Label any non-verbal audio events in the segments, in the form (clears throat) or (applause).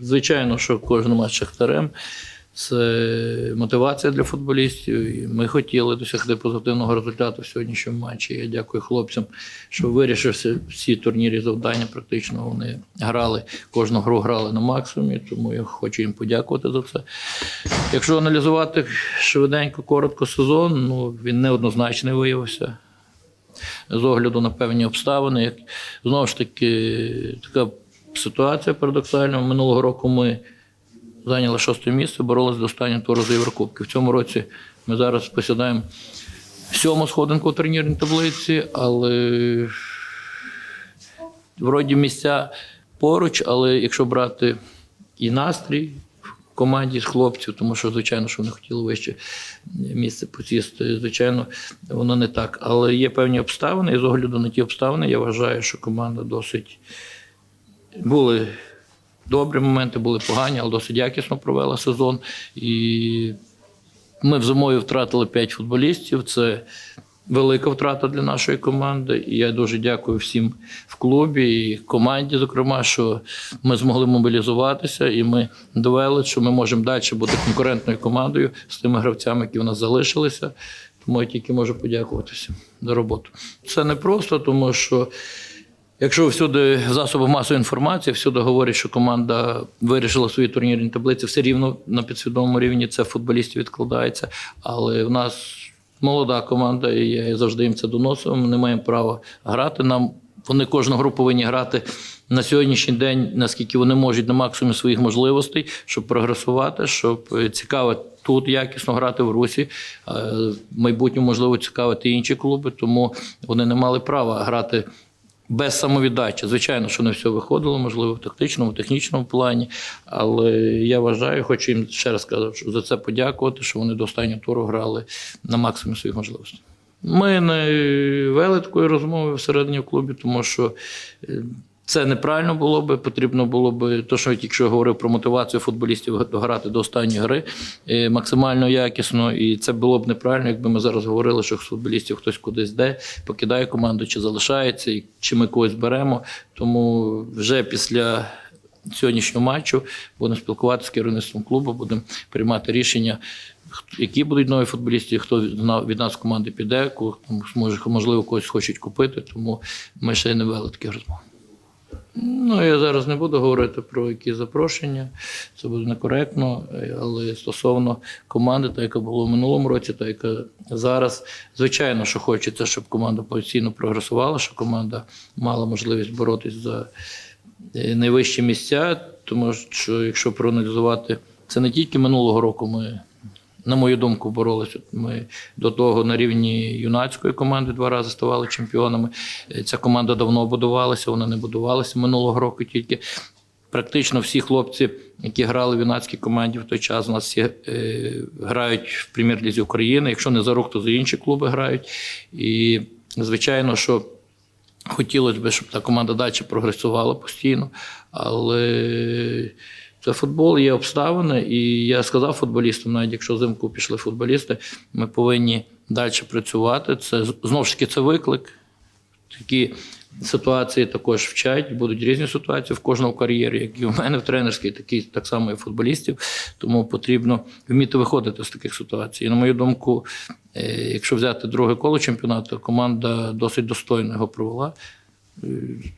звичайно, що кожен матч Шахтарем це мотивація для футболістів. І ми хотіли досягти позитивного результату в сьогоднішньому матчі. Я дякую хлопцям, що вирішився всі турнірі завдання. Практично вони грали, кожну гру грали на максимумі, тому я хочу їм подякувати за це. Якщо аналізувати швиденько, коротко сезон, ну він неоднозначний виявився з огляду на певні обставини. Як знову ж таки, така ситуація парадоксальна. Минулого року ми зайняли шосте місце, боролися до останнього туру за Єврокубки. В цьому році ми зараз посідаємо сьому сходинку в турнірній таблиці, але вроді місця поруч, але якщо брати і настрій команді з хлопців, тому що, звичайно, що вони хотіли вище місце посісти, звичайно, воно не так. Але є певні обставини, і з огляду на ті обставини, я вважаю, що команда досить були добрі моменти, були погані, але досить якісно провела сезон. І ми в зимою втратили 5 футболістів. Це велика втрата для нашої команди. І я дуже дякую всім в клубі і команді, зокрема, що ми змогли мобілізуватися, і ми довели, що ми можемо далі бути конкурентною командою з тими гравцями, які в нас залишилися. Тому я тільки можу подякуватися за роботу. Це не просто, тому що. Якщо всюди в засобах масової інформації, всюди говорять, що команда вирішила свої турнірні таблиці, все рівно на підсвідомому рівні це футболістів відкладається. Але в нас молода команда, і я завжди їм це доносив. Ми не маємо права грати. Нам вони кожну гру повинні грати на сьогоднішній день, наскільки вони можуть на максимумі своїх можливостей, щоб прогресувати, щоб цікаво тут якісно грати в Русі. Е, В майбутньому можливо цікавити інші клуби, тому вони не мали права грати без самовіддачі. Звичайно, що не все виходило, можливо, в тактичному, технічному плані. Але я вважаю, хочу їм ще раз сказати, що за це подякувати, що вони до останнього туру грали на максимум своїх можливостей. Ми не вели такої розмови всередині в клубі, тому що е, це неправильно було би. Потрібно було би, то, що я говорив про мотивацію футболістів грати до останньої гри е, максимально якісно. І це було б неправильно, якби ми зараз говорили, що з футболістів хтось кудись йде, покидає команду чи залишається, і чи ми когось беремо. Тому вже після. Сьогоднішнього матчу будемо спілкуватися з керівництвом клубу, будемо приймати рішення, які будуть нові футболісти, хто від на- від нас команди піде, кого можливо, когось хочуть купити. Тому ми ще не вели таких розмов. Ну, я зараз не буду говорити про які запрошення, це буде некоректно. Але стосовно команди, та яка була в минулому році, та яка зараз, звичайно, що хочеться, щоб команда постійно прогресувала, щоб команда мала можливість боротись за е, найвищі місця. Тому що, якщо проаналізувати, це не тільки минулого року ми. На мою думку, боролися. Ми до того на рівні юнацької команди два рази ставали чемпіонами. Е, Ця команда давно будувалася, вона не будувалася минулого року тільки. Практично всі хлопці, які грали в юнацькій команді в той час, у нас всі е, грають в прем'єр-лізі України. Якщо не за рух, то за інші клуби грають. І звичайно, що хотілося б, щоб та команда далі прогресувала постійно, але це футбол, є обставини, і я сказав футболістам, навіть якщо взимку пішли футболісти, ми повинні далі працювати. Це знову ж таки це виклик. Такі ситуації також вчать, будуть різні ситуації в кожному кар'єрі, як і в мене в тренерській, такі так само і футболістів. Тому потрібно вміти виходити з таких ситуацій. І, на мою думку, е, якщо взяти друге коло чемпіонату, команда досить достойно його провела. Е,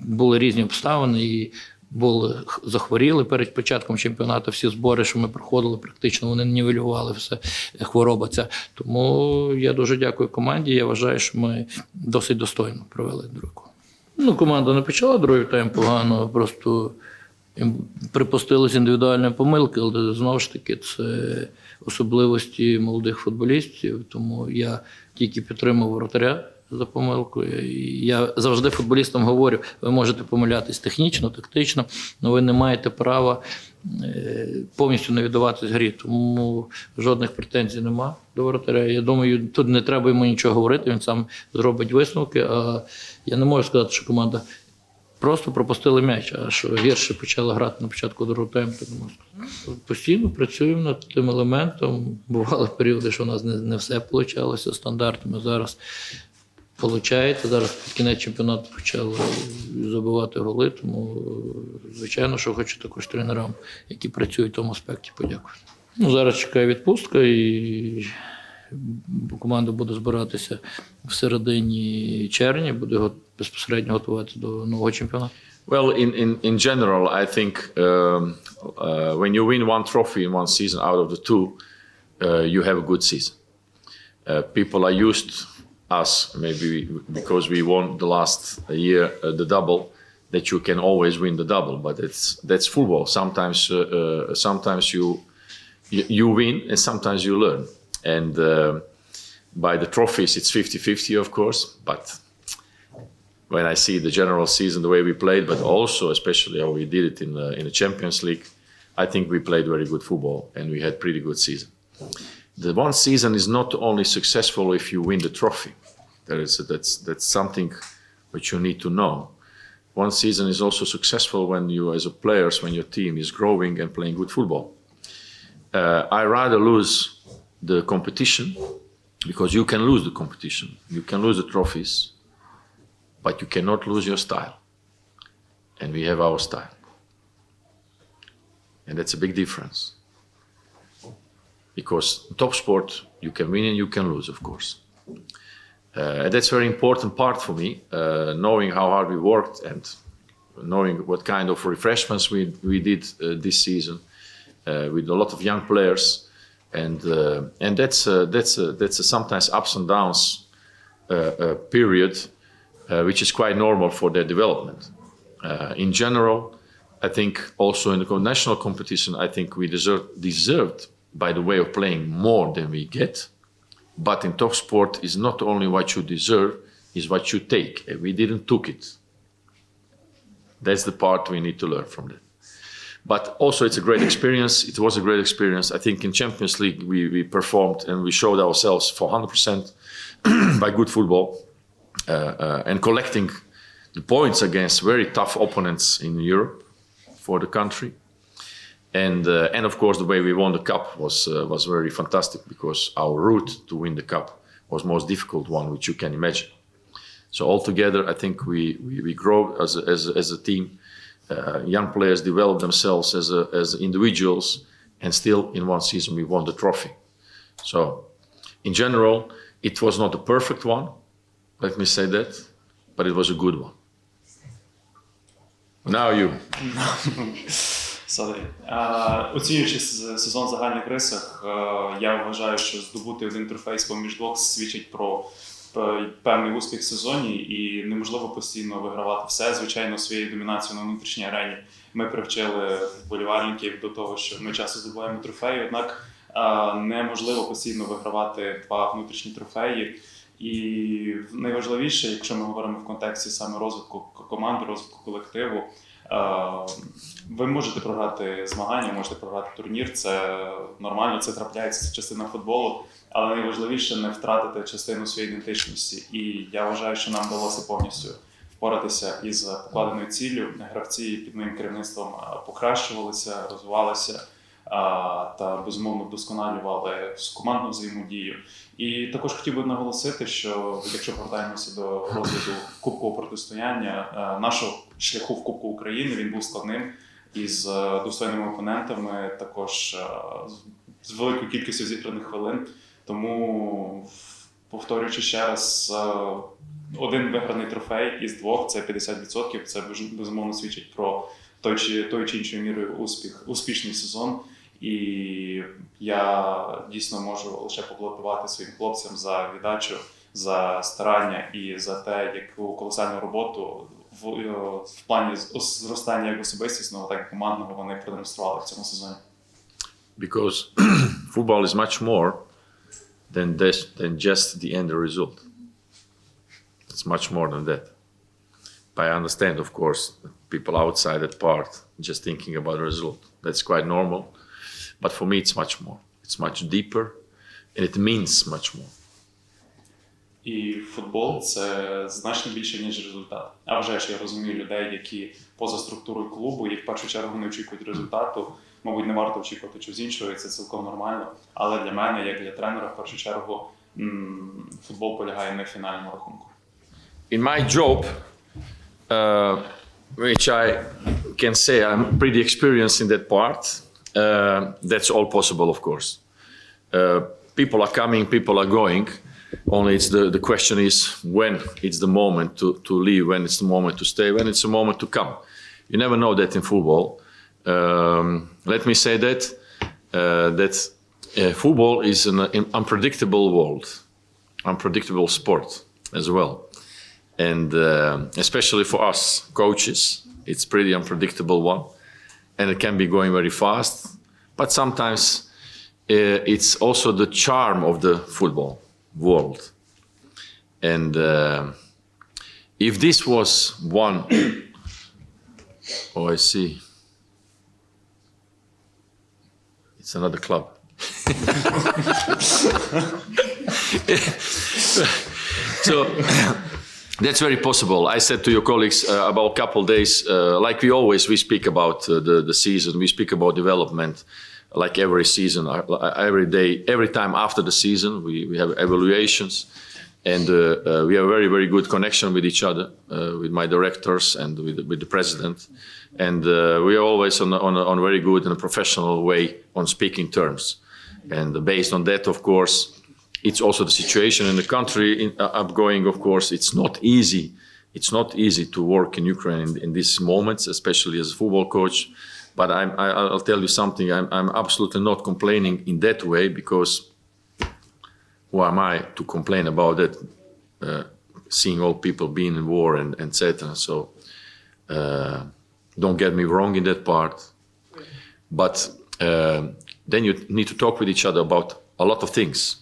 Були різні обставини і були захворіли перед початком чемпіонату. Всі збори, що ми проходили, практично вони нівелювали все е, хвороба ця. Тому я дуже дякую команді. Я вважаю, що ми досить достойно провели другу. Ну, команда не почала другий тайм погано, просто припустились індивідуальної помилки, але знову ж таки це особливості молодих футболістів. Тому я тільки підтримав воротаря за помилкою. Я завжди футболістам говорю: ви можете помилятись технічно, тактично, але ви не маєте права е, повністю не віддаватись грі. Тому жодних претензій нема до воротаря. Я думаю, тут не треба йому нічого говорити, він сам зробить висновки. А я не можу сказати, що команда просто пропустили м'яч, а що гірше почали грати на початку другого тайму, так не сказати. Постійно працюємо над тим елементом. Бували періоди, що у нас не, не все вийшло стандартами. Зараз Получається, зараз під кінець чемпіонату почали забивати голи, тому е, звичайно, що хочу також тренерам, які працюють в тому аспекті, подякувати. Ну, зараз чекає відпустка і команда буде збиратися в середині червня, буде безпосередньо готуватися до нового чемпіонату. Well, in, in, in general, I think um, uh, when you win one trophy in one season out of the two, uh, you have a good season. Uh, people are used, us maybe because we won the last year uh, the double, that you can always win the double. But it's that's football. Sometimes, uh, uh, sometimes you, you you win and sometimes you learn. And uh, by the trophies, it's 50-50, of course. But when I see the general season, the way we played, but also especially how we did it in the, in the Champions League, I think we played very good football and we had pretty good season. The one season is not only successful if you win the trophy. That's that's something which you need to know. One season is also successful when you, as a players, when your team is growing and playing good football. Uh, I rather lose the competition because you can lose the competition, you can lose the trophies, but you cannot lose your style. And we have our style. And that's a big difference. Because top sport, you can win and you can lose, of course. Uh, and that's a very important part for me, uh, knowing how hard we worked and knowing what kind of refreshments we, we did uh, this season uh, with a lot of young players. And, uh, and that's, uh, that's, that's a sometimes ups and downs period which is quite normal for their development. In general, I think also in the national competition, I think we deserve, deserved by the way of playing more than we get. But in top sport, is not only what you deserve, is what you take. And we didn't took it. That's the part we need to learn from that. But also, it's a great experience. It was a great experience. I think in Champions League, we, we performed and we showed ourselves for 100% (clears throat) by good football uh, uh, and collecting the points against very tough opponents in Europe for the country. And, uh, and of course, the way we won the cup was, uh, was very fantastic because our route to win the cup was most difficult one, which you can imagine. So altogether, I think we, we, we grow as a, as a, as a team. Uh, young players develop themselves as, a, as individuals, and still in one season we won the trophy. So, in general, it was not a perfect one, let me say that, but it was a good one. Now you. (laughs) Sorry. Е, Оцінюючи сезон загальних рисах, е, я вважаю, що здобути один трофей з поміж двох свідчить про певний успіх в сезоні, і неможливо постійно вигравати все. Звичайно, своєю домінацією на внутрішній арені ми привчили вболівальників до того, що ми часто здобуваємо трофеї, однак е, неможливо постійно вигравати два внутрішні трофеї. І найважливіше, якщо ми говоримо в контексті саме розвитку команди, розвитку колективу, ви можете програти змагання, можете програти турнір. Це нормально, це трапляється, це частина футболу. Але найважливіше не втратити частину своєї ідентичності. І я вважаю, що нам вдалося повністю впоратися із покладеною ціллю. Гравці під моїм керівництвом е, покращувалися, розвивалися та безумовно вдосконалювали командну взаємодію. І також хотів би наголосити, що якщо повертаємося до розгляду кубкового протистояння, е, нашого шляху в Кубку України він був складним із е, достойними опонентами, також е, з- великою кількістю зіграних хвилин. Тому, повторюючи ще раз, один виграний трофей із двох це 50%. Це безу- безумовно свідчить про той чи той чи іншою мірою успіх, успішний сезон. І я дійсно можу лише поплатувати своїм хлопцям за віддачу, за старання і за те, яку колосальну роботу в, е, в плані зростання як особистісного, так і командного вони продемонстрували в цьому сезоні. because (clears throat) football is much more than this, than just the end result. It's much more than that. I understand, of course, people outside that part just thinking about the result. That's quite normal. But for me, it's much more. It's much deeper, and it means much more. І футбол це значно більше, ніж результат. А вже ж я розумію людей, які поза структурою клубу і в першу чергу не очікують результату. Мабуть, не варто очікувати чогось іншого, і це цілком нормально. Але для мене, як для тренера, в першу чергу, футбол полягає не в фінальному рахунку. in my job, uh, which I can say I'm pretty experienced in that part, uh, that's all possible, of course. Uh, people are coming, people are going. Only it's the, the question is when it's the moment to, to leave, when it's the moment to stay, when it's the moment to come. You never know that in football. Um, let me say that uh, that uh, football is an, an unpredictable world, unpredictable sport as well, and uh, especially for us coaches, it's pretty unpredictable one, and it can be going very fast. But sometimes uh, it's also the charm of the football world, and uh, if this was one, (coughs) oh, I see. It's another club. (laughs) so that's very possible. I said to your colleagues uh, about a couple days, uh, like we always, we speak about uh, the, the season, we speak about development, like every season, uh, every day, every time after the season, we, we have evaluations. And uh, uh, we have a very, very good connection with each other, uh, with my directors and with, with the president. And uh, we are always on, on, on very good and professional way on speaking terms. And based on that, of course, it's also the situation in the country in, uh, upgoing. Of course, it's not easy. It's not easy to work in Ukraine in, in these moments, especially as a football coach. But I'm, I, I'll tell you something. I'm, I'm absolutely not complaining in that way because who am I to complain about that? Uh, seeing all people being in war and etc. So uh, don't get me wrong in that part. But uh, then you need to talk with each other about a lot of things,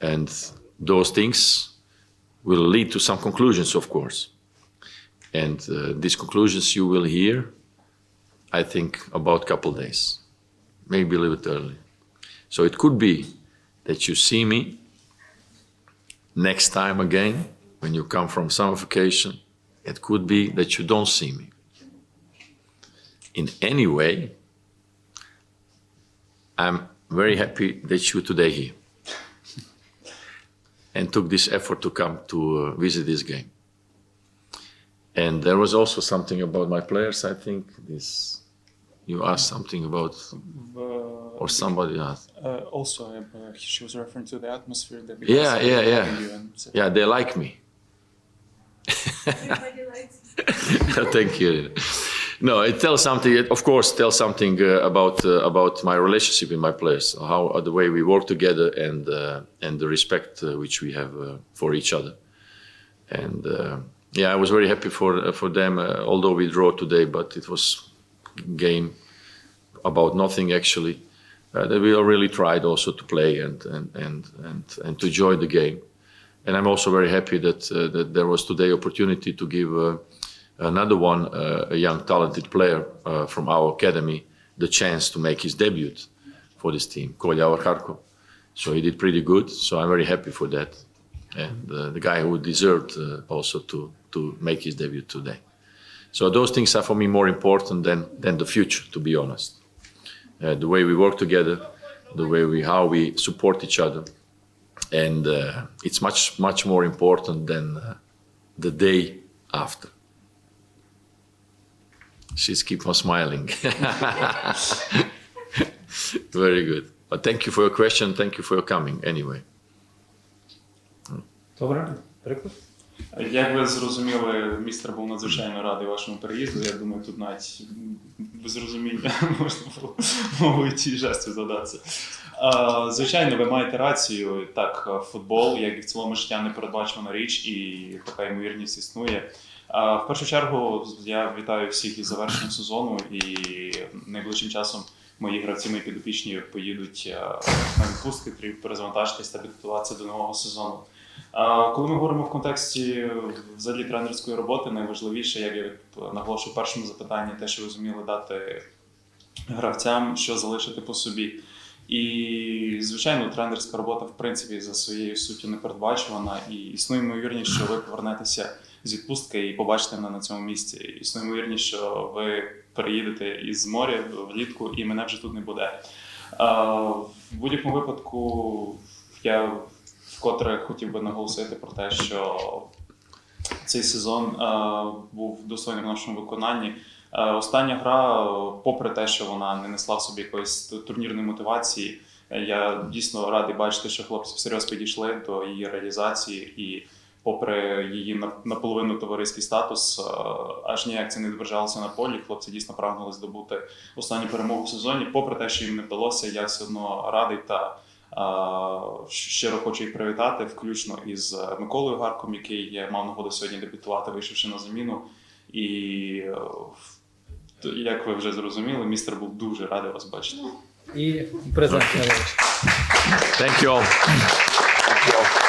and those things will lead to some conclusions, of course. And uh, these conclusions you will hear, I think, about a couple days, maybe a little bit early. So it could be that you see me next time again when you come from summer vacation. It could be that you don't see me. In any way, I'm very happy that you today here and took this effort to come to uh, visit this game. And there was also something about my players. I think this you asked something about, В- or somebody asked. Uh, also, uh, she was referring to the atmosphere that we Yeah, had yeah, yeah. and so- Yeah, they like me. Everybody likes (laughs) Thank you. No, it tells something. It of course tells something uh, about uh, about my relationship with my players, how uh, the way we work together, and uh, and the respect uh, which we have uh, for each other. And yeah, I was very happy for for them. Although we draw today, but it was game about nothing actually. That we all really tried also to play and and and and, and to enjoy the game. And I'm also very happy that that there was today opportunity to give. Another one, uh, a young talented player uh, from our academy, the chance to make his debut for this team, Kolya Orharko. So he did pretty good. So I'm very happy for that. And uh, the guy who deserved also to, to make his debut today. So those things are for me more important than, than the future, to be honest. Uh, the way we work together, the way we, how we support each other. And uh, it's much, much more important than uh, the day after. She's keep on smiling. (laughs) Very good. But thank you for your question. Thank you for your coming anyway. Добре, приклад. Як ви зрозуміли, містер був надзвичайно радий вашому переїзду. Я думаю, тут навіть без розуміння (laughs) можна було мовою ті жестів задатися. Звичайно, ви маєте рацію. Так, футбол, як і в цілому життя, непередбачувана річ, і така ймовірність існує. В першу чергу я вітаю всіх із завершенням сезону і найближчим часом мої гравці, мої підопічні поїдуть на відпустки, треба перезавантажитись та підготуватися до нового сезону. Коли ми говоримо в контексті е, взагалі тренерської роботи, найважливіше, як я наголошую першому запитанні, те, що ви зуміли дати гравцям, що залишити по собі. І, звичайно, тренерська робота, в принципі, за своєю суттю непередбачувана, і існує ймовірність, що ви повернетеся з відпустки і побачите мене на цьому місці. Існує ймовірність, що ви переїдете із моря влітку, і мене вже тут не буде. В будь-якому випадку я вкотре хотів би наголосити про те, що цей сезон був достойним в нашому виконанні. Остання гра, попри те, що вона не несла в собі якоїсь турнірної мотивації, я дійсно радий бачити, що хлопці всерйоз підійшли до її реалізації і. Попри її наполовину товариський статус, е, аж ніяк це не відображалося на полі. Хлопці дійсно прагнули здобути останню перемогу в сезоні. Попри те, що їм не вдалося, я все одно радий та е, щиро хочу їх привітати, включно із е, Миколою Гарком, який я мав нагоду сьогодні дебютувати, вийшовши на заміну. І як ви вже зрозуміли, містер був дуже радий вас бачити. І презент. Thank you all. Thank you all.